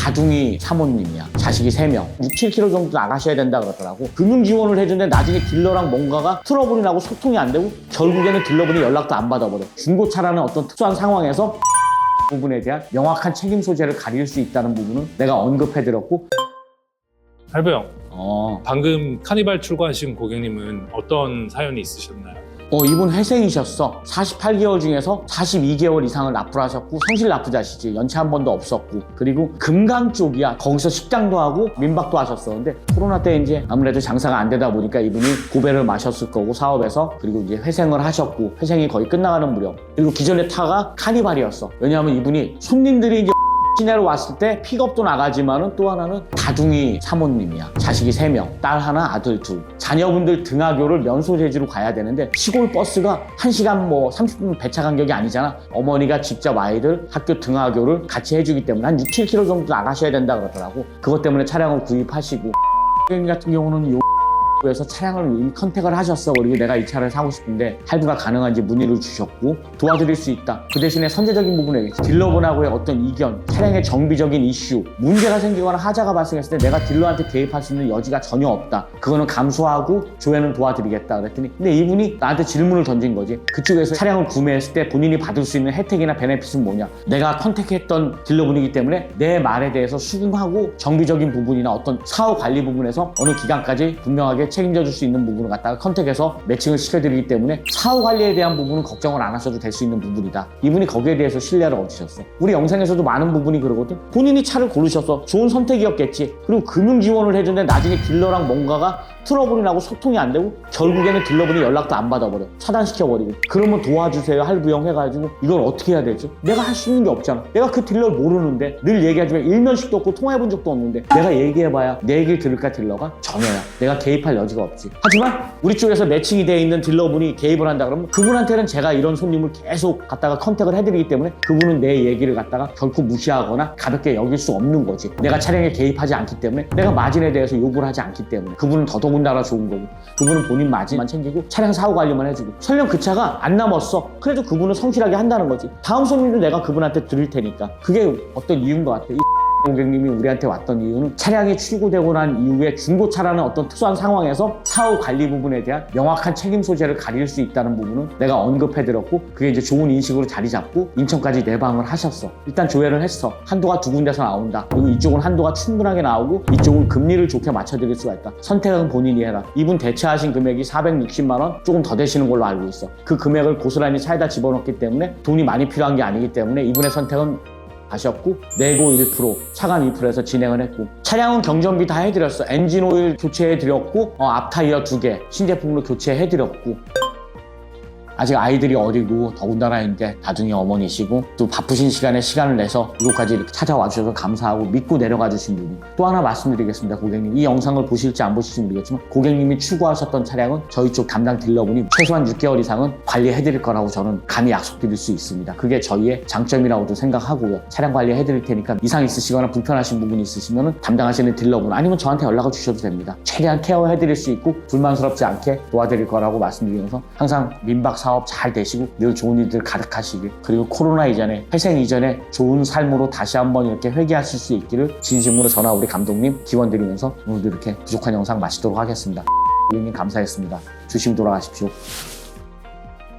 다둥이 사모님이야. 자식이 3명. 6, 7kg 정도 나가셔야 된다 그러더라고. 금융 지원을 해주는데 나중에 딜러랑 뭔가가 트러블이 나고 소통이 안 되고 결국에는 딜러분이 연락도 안 받아버려. 중고차라는 어떤 특수한 상황에서 부분에 대한 명확한 책임 소재를 가릴 수 있다는 부분은 내가 언급해드렸고 할부 형, 어, 방금 카니발 출고하신 고객님은 어떤 사연이 있으셨나요? 어, 이분 회생이셨어. 48개월 중에서 42개월 이상을 납부를 하셨고, 성실 납부자시지. 연체 한 번도 없었고. 그리고 금강 쪽이야. 거기서 식당도 하고, 민박도 하셨어. 근데 코로나 때 이제 아무래도 장사가 안 되다 보니까 이분이 고배를 마셨을 거고, 사업에서. 그리고 이제 회생을 하셨고, 회생이 거의 끝나가는 무렵. 그리고 기존의 차가 카니발이었어. 왜냐하면 이분이 손님들이 이제 시내로 왔을 때 픽업도 나가지만은 또 하나는 다둥이 사모님이야. 자식이 세명 딸 하나, 아들 둘. 자녀분들 등하교를 면소재지로 가야 되는데 시골 버스가 1시간 뭐 30분 배차 간격이 아니잖아. 어머니가 직접 아이들 학교 등하교를 같이 해주기 때문에 한 6, 7km 정도 나가셔야 된다 그러더라고. 그것 때문에 차량을 구입하시고. 같은 경우는 요 에서 차량을 이미 컨택을 하셨어. 그리고 내가 이 차를 사고 싶은데 할부가 가능한지 문의를 주셨고 도와드릴 수 있다. 그 대신에 선제적인 부분에 딜러분하고의 어떤 이견, 차량의 정비적인 이슈, 문제가 생기거나 하자가 발생했을 때 내가 딜러한테 개입할 수 있는 여지가 전혀 없다. 그거는 감수하고 조회는 도와드리겠다. 그랬더니 근데 이분이 나한테 질문을 던진 거지. 그쪽에서 차량을 구매했을 때 본인이 받을 수 있는 혜택이나 베네핏은 뭐냐? 내가 컨택했던 딜러분이기 때문에 내 말에 대해서 수긍하고 정비적인 부분이나 어떤 사후 관리 부분에서 어느 기간까지 분명하게 책임져 줄 수 있는 부분을 갖다가 컨택해서 매칭을 시켜드리기 때문에 사후 관리에 대한 부분은 걱정을 안 하셔도 될 수 있는 부분이다. 이분이 거기에 대해서 신뢰를 얻으셨어. 우리 영상에서도 많은 부분이 그러거든. 본인이 차를 고르셨어. 좋은 선택이었겠지. 그리고 금융 지원을 해주는데 나중에 딜러랑 뭔가가 트러블이 나고 소통이 안 되고 결국에는 딜러분이 연락도 안 받아버려. 차단시켜버리고. 그러면 도와주세요. 할부형 해가지고 이걸 어떻게 해야 되지? 내가 할 수 있는 게 없잖아. 내가 그 딜러를 모르는데 늘 얘기하지만 일면식도 없고 통화해본 적도 없는데 내가 얘기해봐야 내 얘기를 들을까 딜러가 전혀야. 내가 개입할 여지가 없지. 하지만 우리 쪽에서 매칭이 돼 있는 딜러분이 개입을 한다 그러면 그분한테는 제가 이런 손님을 계속 갖다가 컨택을 해드리기 때문에 그분은 내 얘기를 갖다가 결코 무시하거나 가볍게 여길 수 없는 거지. 내가 차량에 개입하지 않기 때문에 내가 마진에 대해서 요구를 하지 않기 때문에 그분은 더더군다나 좋은 거고 그분은 본인 마진만 챙기고 차량 사후 관리만 해주고 설령 그 차가 안 남았어. 그래도 그분은 성실하게 한다는 거지. 다음 손님도 내가 그분한테 드릴 테니까 그게 어떤 이유인 것 같아. 이 고객님이 우리한테 왔던 이유는 차량이 출고되고 난 이후에 중고차라는 어떤 특수한 상황에서 사후 관리 부분에 대한 명확한 책임 소재를 가릴 수 있다는 부분은 내가 언급해드렸고 그게 이제 좋은 인식으로 자리 잡고 인천까지 내방을 하셨어. 일단 조회를 했어. 한도가 두 군데서 나온다. 그리고 이쪽은 한도가 충분하게 나오고 이쪽은 금리를 좋게 맞춰드릴 수가 있다. 선택은 본인이 해라. 이분 대체하신 금액이 460만 원 조금 더 되시는 걸로 알고 있어. 그 금액을 고스란히 차에다 집어넣기 때문에 돈이 많이 필요한 게 아니기 때문에 이분의 선택은 하셨고 내고 1% 차간 2%에서 진행을 했고 차량은 경전비 다 해드렸어. 엔진 오일 교체해드렸고 어, 앞타이어 두 개 신제품으로 교체해드렸고 아직 아이들이 어리고 더군다나 이제 다둥이 어머니시고 또 바쁘신 시간에 시간을 내서 이곳까지 이렇게 찾아와 주셔서 감사하고 믿고 내려가 주신 분이 또 하나 말씀드리겠습니다 고객님. 이 영상을 보실지 안 보실지 모르겠지만 고객님이 추구하셨던 차량은 저희 쪽 담당 딜러분이 최소한 6개월 이상은 관리해 드릴 거라고 저는 감히 약속드릴 수 있습니다. 그게 저희의 장점이라고도 생각하고요. 차량 관리해 드릴 테니까 이상 있으시거나 불편하신 부분이 있으시면 담당하시는 딜러분 아니면 저한테 연락을 주셔도 됩니다. 최대한 케어해 드릴 수 있고 불만스럽지 않게 도와드릴 거라고 말씀드리면서 항상 민박 사업 잘 되시고 늘 좋은 일들 가득하시길 그리고 코로나 이전에 회생 이전에 좋은 삶으로 다시 한번 이렇게 회귀하실 수 있기를 진심으로 전화 우리 감독님 기원드리면서 오늘도 이렇게 부족한 영상 마치도록 하겠습니다. 고객님 감사했습니다. 조심히 돌아가십시오.